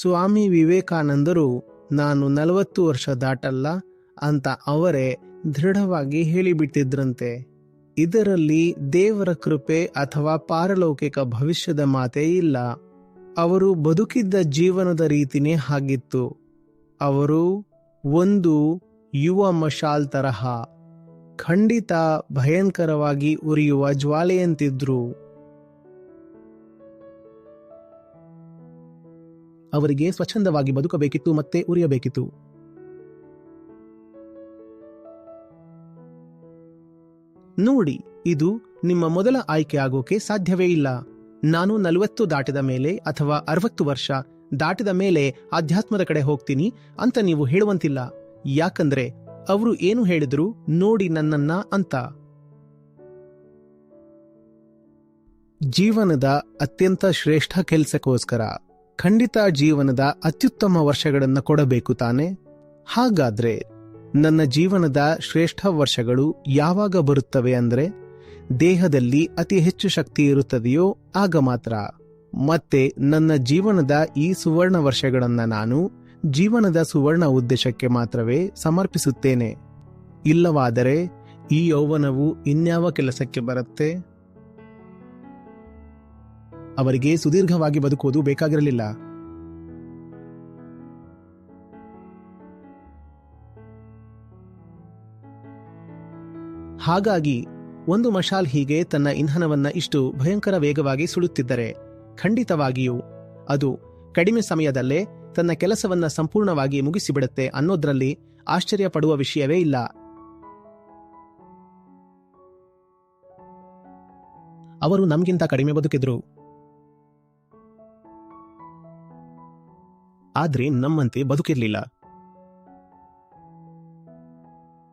ಸ್ವಾಮಿ ವಿವೇಕಾನಂದರು, ನಾನು ನಲವತ್ತು ವರ್ಷ ದಾಟಲ್ಲ ಅಂತ ಅವರೇ ದೃಢವಾಗಿ ಹೇಳಿಬಿಟ್ಟಿದ್ರಂತೆ. ಇದರಲ್ಲಿ ದೇವರ ಕೃಪೆ ಅಥವಾ ಪಾರಲೌಕಿಕ ಭವಿಷ್ಯದ ಮಾತೇ ಇಲ್ಲ. ಅವರು ಬದುಕಿದ್ದ ಜೀವನದ ರೀತಿನೇ ಹಾಗಿತ್ತು ಅವರು ಒಂದು ಯುವ ಮಶಾಲ್ ತರಹ, ಖಂಡಿತ ಭಯಂಕರವಾಗಿ ಉರಿಯುವ ಜ್ವಾಲೆಯಂತಿದ್ರು. ಅವರಿಗೆ ಸ್ವಚ್ಛಂದವಾಗಿ ಬದುಕಬೇಕಿತ್ತು ಮತ್ತೆ ಉರಿಯಬೇಕಿತ್ತು. ನೋಡಿ, ಇದು ನಿಮ್ಮ ಮೊದಲ ಆಯ್ಕೆ ಆಗೋಕೆ ಸಾಧ್ಯವೇ ಇಲ್ಲ. ನಾನು ನಲವತ್ತು ದಾಟಿದ ಮೇಲೆ ಅಥವಾ ಅರವತ್ತು ವರ್ಷ ದಾಟಿದ ಮೇಲೆ ಆಧ್ಯಾತ್ಮದ ಕಡೆ ಹೋಗ್ತೀನಿ ಅಂತ ನೀವು ಹೇಳುವಂತಿಲ್ಲ. ಯಾಕಂದ್ರೆ, ಅವರು ಏನು ಹೇಳಿದ್ರು ನೋಡಿ ನನ್ನನ್ನ ಅಂತ. ಜೀವನದ ಅತ್ಯಂತ ಶ್ರೇಷ್ಠ ಕೆಲಸಕ್ಕೋಸ್ಕರ. ಖಂಡಿತ ಜೀವನದ ಅತ್ಯುತ್ತಮ ವರ್ಷಗಳನ್ನು ಕೊಡಬೇಕು ತಾನೆ? ಹಾಗಾದ್ರೆ ನನ್ನ ಜೀವನದ ಶ್ರೇಷ್ಠ ವರ್ಷಗಳು ಯಾವಾಗ ಬರುತ್ತವೆ ಅಂದ್ರೆ? ದೇಹದಲ್ಲಿ ಅತಿ ಹೆಚ್ಚು ಶಕ್ತಿ ಇರುತ್ತದೆಯೋ ಆಗ ಮಾತ್ರ. ಮತ್ತೆ ನನ್ನ ಜೀವನದ ಈ ಸುವರ್ಣ ವರ್ಷಗಳನ್ನು ನಾನು ಜೀವನದ ಸುವರ್ಣ ಉದ್ದೇಶಕ್ಕೆ ಮಾತ್ರವೇ ಸಮರ್ಪಿಸುತ್ತೇನೆ. ಇಲ್ಲವಾದರೆ ಈ ಯೌವನವು ಇನ್ಯಾವ ಕೆಲಸಕ್ಕೆ ಬರುತ್ತೆ? ಅವರಿಗೆ ಸುದೀರ್ಘವಾಗಿ ಬದುಕುವುದು ಬೇಕಾಗಿರಲಿಲ್ಲ. ಹಾಗಾಗಿ ಒಂದು ಮಶಾಲ್ ಹೀಗೆ ತನ್ನ ಇಂಧನವನ್ನ ಇಷ್ಟು ಭಯಂಕರ ವೇಗವಾಗಿ ಸುಡುತ್ತಿದ್ದರೆ ಖಂಡಿತವಾಗಿಯೂ ಅದು ಕಡಿಮೆ ಸಮಯದಲ್ಲೇ ತನ್ನ ಕೆಲಸವನ್ನ ಸಂಪೂರ್ಣವಾಗಿ ಮುಗಿಸಿಬಿಡುತ್ತೆ ಅನ್ನೋದ್ರಲ್ಲಿ ಆಶ್ಚರ್ಯ ಪಡುವ ವಿಷಯವೇ ಇಲ್ಲ. ಅವರು ನಮಗಿಂತ ಕಡಿಮೆ ಬದುಕಿದ್ರು. ಆದ್ರೆ ನಮ್ಮಂತೆ ಬದುಕಿರ್ಲಿಲ್ಲ.